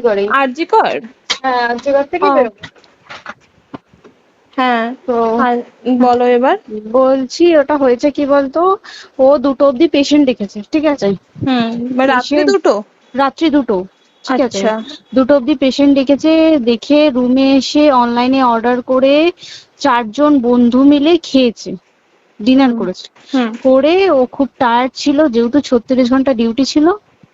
করে। আরজি কর? হ্যাঁ থেকে বেরোবো। হ্যাঁ তো বলো এবার। বলছি ওটা হয়েছে কি বলতো? ও দুটো অব্দি পেশেন্ট দেখেছে ঠিক আছে? হুম এবার দুটো? রাত্রি দুটো ঠিক আছে? আচ্ছা। দুটো পেশেন্ট ডেকেছে দেখে রুমে এসে অনলাইনে অর্ডার করে চারজন বন্ধু মিলে খেয়েছে ডিনার করেছে। করে ও খুব টায়ার্ড ছিল যেহেতু ছত্রিশ ঘণ্টা ডিউটি ছিল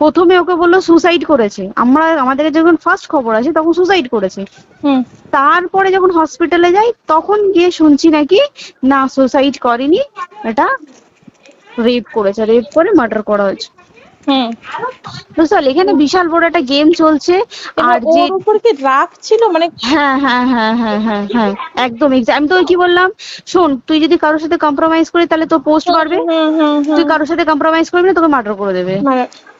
প্রথমে ওকে বলল সুসাইড করেছে। আমরা আমাদের যখন ফার্স্ট খবর আছে তখন সুসাইড করেছে। তারপরে যখন হসপিটালে যাই তখন গিয়ে শুনছি নাকি না সুসাইড করেনি এটা রেপ করেছে। রেপ করে মার্ডার করা হয়েছে। বুঝতে এখানে বিশাল বড় একটা গেম চলছে। আর যে উপর কি রাগ ছিল? মানে হ্যাঁ হ্যাঁ হ্যাঁ হ্যাঁ হ্যাঁ হ্যাঁ একদম আমি তোকে কি বললাম? শোন তুই যদি কারোর সাথে কম্প্রোমাইজ করি তাহলে তোর পোস্ট হুম তুই কারোর সাথে কম্প্রোমাইজ করবি না তোকে মার্ডার করে দেবে।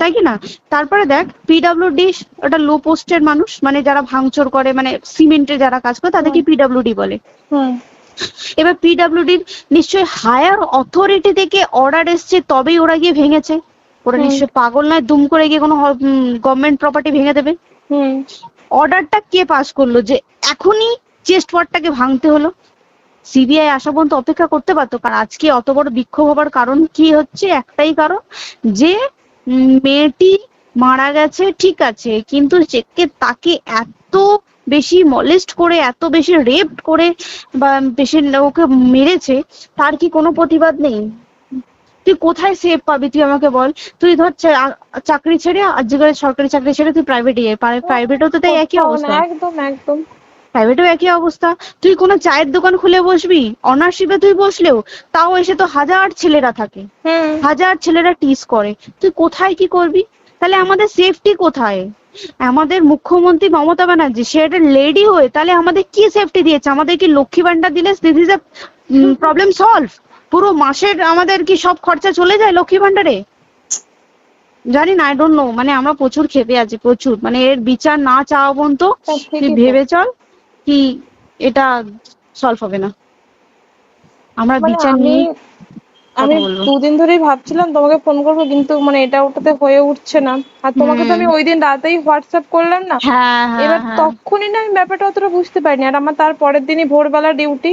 তাই কি না? তারপরে দেখ পিডাব্লিউডি ওটা লো পোস্টের মানুষ মানে যারা ভাঙচুর করে মানে সিমেন্টে যারা কাজ করে তাদেরকে পিডাব্লিউডি বলে। এবার পিডাব্লিউডির নিশ্চয়ই হায়ার অথরিটি থেকে অর্ডার এসছে তবেই ওরা গিয়ে ভেঙেছে। ওরা। নিশ্চয়ই পাগল নয় দুম করে গিয়ে কোনো গভর্নমেন্ট প্রপার্টি ভেঙে দেবে। হুম। অর্ডারটা কে পাস করল? যে এখনই চেস্ট ওয়ার্ডটাকে ভাঙতে হলো। সিবিআই আসা পর্যন্ত অপেক্ষা করতে পারতো কারণ আজকে অত বড় বিক্ষোভ হবার কারণ কি হচ্ছে? একটাই কারণ যে মেয়েটি মারা গেছে ঠিক আছে কিন্তু যে তাকে এত বেশি মলেস্ট করে এত বেশি রেপ করে বা বেশি ওকে মেরেছে তার কি কোনো প্রতিবাদ নেই? তুই কোথায় সেভ পাবি? তুই আমাকে বল। তুই ধর চাকরি ছেড়ে আজকে সরকারি চাকরি ছেড়ে তুই প্রাইভেটে প্রাইভেটও তো তাই একই অবস্থা। একদম একদম। প্রাইভেটেও একই অবস্থা। তুই কোনো চায়ের দোকান খুলে বসবি? অনারশিপে তুই বসলেও তাও এসে তো হাজার ছেলেরা থাকে। হাজার ছেলেরা টিস করে। তুই কোথায় কি করবি? তাহলে আমাদের সেফটি কোথায়? আমাদের মুখ্যমন্ত্রী মমতা ব্যানার্জি সে একটা লেডি হয়ে তাহলে আমাদের কি সেফটি দিয়েছে? আমাদের কি লক্ষ্মী ভান্ডার দিলে দিস ইজ প্রবলেম সলভ পুরো মাসের আমাদের কি সব খরচা চলে যায় লক্ষ্মী ভান্ডারে জানি না আই ডোন্ট নো মানে আমরা প্রচুর খেতে আছি প্রচুর। মানে এর বিচার না চাওয়া পর্যন্ত তুই ভেবে চল। কি এটা সলভ হবে না। আমরা মানে বিচার আমি নিয়ে আমি। দুদিন ধরেই ভাবছিলাম তোমাকে ফোন করব কিন্তু মানে এটা ওটাতে হয়ে উঠছে না। আর তোমাকে তো আমি ওই দিন রাতেই হোয়াটসঅ্যাপ করলাম না। হ্যাঁ হ্যাঁ এবার হ্যাঁ, তখনই না আমি ব্যাপারটা অতটা বুঝতে পারিনি। আর আমার তার পরের দিনই ভোরবেলা ডিউটি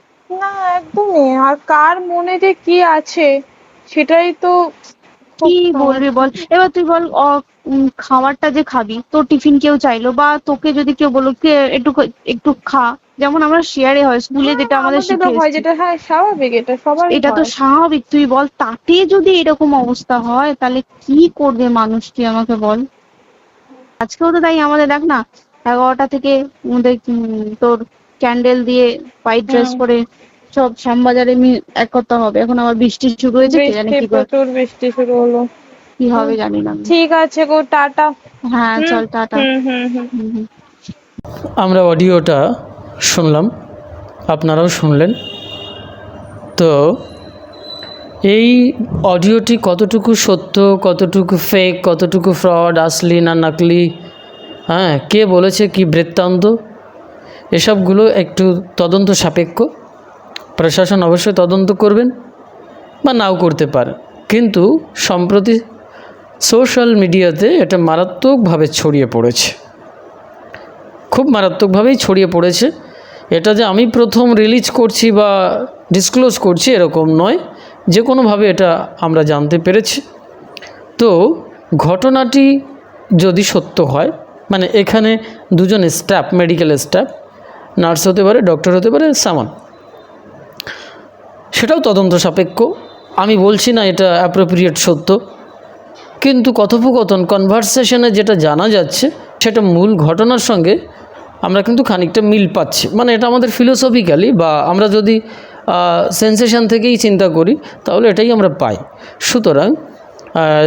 না একদমই। আর কার মনে যে কি আছে সেটাই তো কি বলবি বল? এবার তুই বল খাবারটা যে খাবি তোর টিফিন কেউ চাইলো বা তোকে যদি কেউ বলল কে একটু একটু খা। যেমন আমরা শেয়ারে হয় স্কুলে যেটা আমাদের হয় যেটা হ্যাঁ স্বাভাবিক এটা সবার এটা তো স্বাভাবিক। তুই বল তাতে যদি এরকম অবস্থা হয় তাহলে কি করবে মানুষ তুই আমাকে বল? আজকেও তো তাই আমাদের দেখ না এগারোটা থেকে আমাদের তোর ক্যান্ডেল দিয়ে হোয়াইট ড্রেস। পরে সব শ্যামবাজারে মি- এক করতে হবে। এখন আবার বৃষ্টি শুরু হয়েছে কে জানে কি করে- প্রচুর বৃষ্টি শুরু হলো। কি হবে জানি না। ঠিক আছে গো টাটা। হ্যাঁ চল টাটা। আমরা অডিওটা শুনলাম। আপনারাও শুনলেন। তো এই অডিওটি কতটুকু সত্য কতটুকু ফেক কতটুকু ফ্রড আসলি না নাকলি হ্যাঁ কে বলেছে কি বৃত্তান্ত? এসবগুলো একটু তদন্ত সাপেক্ষ। প্রশাসন অবশ্যই তদন্ত করবেন বা নাও করতে পারে। কিন্তু সম্প্রতি সোশ্যাল মিডিয়াতে এটা মারাত্মকভাবে ছড়িয়ে পড়েছে। খুব মারাত্মকভাবেই ছড়িয়ে পড়েছে। এটা যে আমি প্রথম রিলিজ করছি বা ডিসক্লোজ করছি এরকম নয়। যে কোনোভাবে এটা আমরা জানতে পেরেছি। তো ঘটনাটি যদি সত্য হয় মানে এখানে দুজন স্টাফ মেডিকেল স্টাফ নার্স হতে পারে, ডক্টর হতে পারে, সামান। সেটাও তদন্ত সাপেক্ষ। আমি বলছি না এটা অ্যাপ্রোপ্রিয়েট সত্য। কিন্তু কথোপকথন কনভারসেশনে যেটা জানা যাচ্ছে, সেটা মূল ঘটনার সঙ্গে আমরা কিন্তু খানিকটা মিল পাচ্ছি। মানে এটা আমাদের ফিলোসফিক্যালি বা আমরা যদি সেন্সেশন থেকেই চিন্তা করি, তাহলে এটাই আমরা পাই। সুতরাং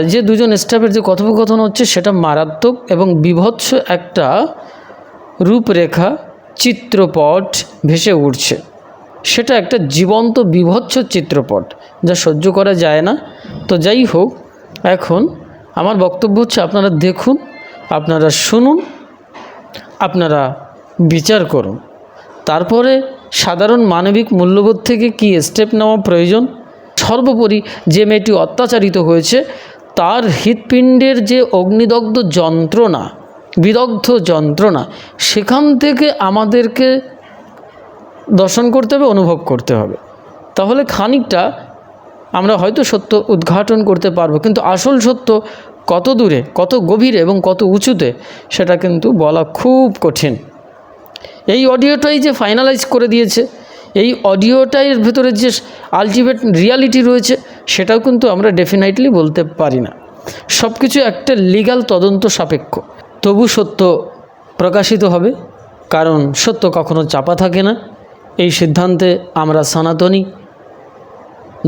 যে দুজন স্টাফের যে কথোপকথন হচ্ছে, সেটা মারাত্মক এবং বিভৎস একটা রূপরেখা চিত্রপট ভেসে উঠছে। সেটা একটা জীবন্ত বিভৎস চিত্রপট, যা সহ্য করা যায় না। তো যাই হোক, এখন আমার বক্তব্য হচ্ছে আপনারা দেখুন, আপনারা শুনুন, আপনারা বিচার করুন। তারপরে সাধারণ মানবিক মূল্যবোধ থেকে কি স্টেপ নেওয়া প্রয়োজন? সর্বোপরি যে মেয়েটি অত্যাচারিত হয়েছে, তার হৃৎপিণ্ডের যে অগ্নিদগ্ধ যন্ত্রণা বিদগ্ধ যন্ত্রণা, সেখান থেকে আমাদেরকে দর্শন করতে হবে, অনুভব করতে হবে। তাহলে খানিকটা আমরা হয়তো সত্য উদ্ঘাটন করতে পারব, কিন্তু আসল সত্য কত দূরে, কত গভীরে এবং কত উঁচুতে, সেটা কিন্তু বলা খুব কঠিন। এই অডিওটাই যে ফাইনালাইজ করে দিয়েছে, এই অডিওটার ভেতরে যে আলটিমেট রিয়ালিটি রয়েছে, সেটাও কিন্তু আমরা ডেফিনেটলি বলতে পারি না। সব কিছু একটা লিগ্যাল তদন্ত সাপেক্ষ। তবু সত্য প্রকাশিত হবে, কারণ সত্য কখনো চাপা থাকে না। এই সিদ্ধান্তে আমরা সনাতনী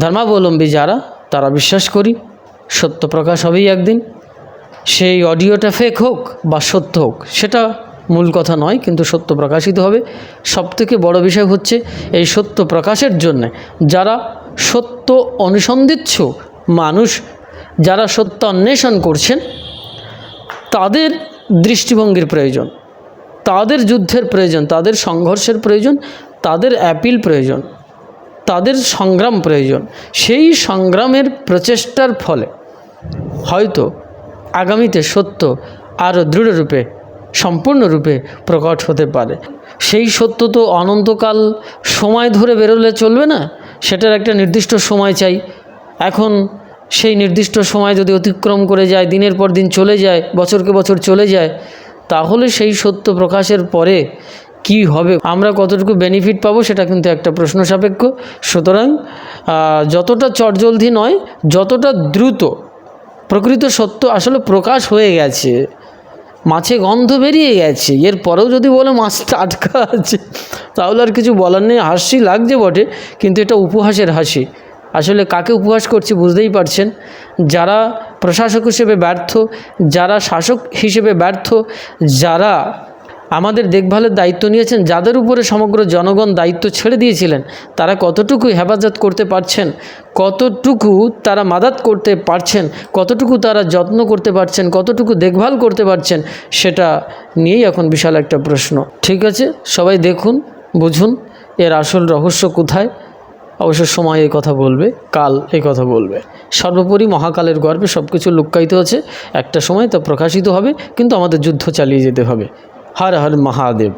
ধর্মাবলম্বী যারা, তারা বিশ্বাস করি, সত্য প্রকাশ হবেই একদিন। সেই অডিওটা ফেক হোক বা সত্য হোক, সেটা মূল কথা নয়, কিন্তু সত্য প্রকাশিত হবে। সবথেকে বড় বিষয় হচ্ছে এই সত্য প্রকাশের জন্য যারা সত্য অনুসন্ধিচ্ছ মানুষ, যারা সত্য অন্বেষণ করছেন, তাদের দৃষ্টিভঙ্গির প্রয়োজন। তাদের যুদ্ধের প্রয়োজন, তাদের সংঘর্ষের প্রয়োজন, তাদের অ্যাপিল প্রয়োজন, তাদের সংগ্রাম প্রয়োজন। সেই সংগ্রামের প্রচেষ্টার ফলে হয়তো আগামীতে সত্য আরও দৃঢ়রূপে, সম্পূর্ণরূপে প্রকট হতে পারে। সেই সত্য তো অনন্তকাল সময় ধরে বেরোলে চলবে না, সেটার একটা নির্দিষ্ট সময় চাই। এখন সেই নির্দিষ্ট সময় যদি অতিক্রম করে যায়, দিনের পর দিন চলে যায়, বছরকে বছর চলে যায়, তাহলে সেই সত্য প্রকাশের পরে কি হবে? আমরা কতটুকু বেনিফিট পাবো সেটা কিন্তু একটা প্রশ্ন সাপেক্ষ। সুতরাং যতটা চটজলদি নয়, যতটা দ্রুত প্রকৃত সত্য আসলে প্রকাশ হয়ে গেছে, মাছে গন্ধ বেরিয়ে গেছে, এর পরেও যদি বলে মাছটা আটকা আছে, তাহলে আর কিছু বলার নেই, হাসি লাগছে বটে, কিন্তু এটা উপহাসের হাসি। আসলে কাকে উপহাস করছি বুঝতেই পারছেন। যারা প্রশাসক হিসেবে ব্যর্থ, যারা শাসক হিসেবে ব্যর্থ, যারা আমাদের দেখভালের দায়িত্ব নিয়েছেন, যাদের উপরে সমগ্র জনগণ দায়িত্ব ছেড়ে দিয়েছিলেন, তারা কতটুকু হেফাজত করতে পারছেন, কতটুকু তারা মাদাত করতে পারছেন, কতটুকু তারা যত্ন করতে পারছেন, কতটুকু দেখভাল করতে পারছেন, সেটা নিয়েই এখন বিশাল একটা প্রশ্ন। ঠিক আছে? সবাই দেখুন, বুঝুন, এর আসল রহস্য কোথায়? অবশ্য সময় এই কথা বলবে, কাল এই কথা বলবে। সর্বোপরি মহাকালের গর্বে সব কিছু লুক্কায়িত আছে। একটা সময় তা প্রকাশিত হবে, কিন্তু আমাদের যুদ্ধ চালিয়ে যেতে হবে। হর হর মহাদেব।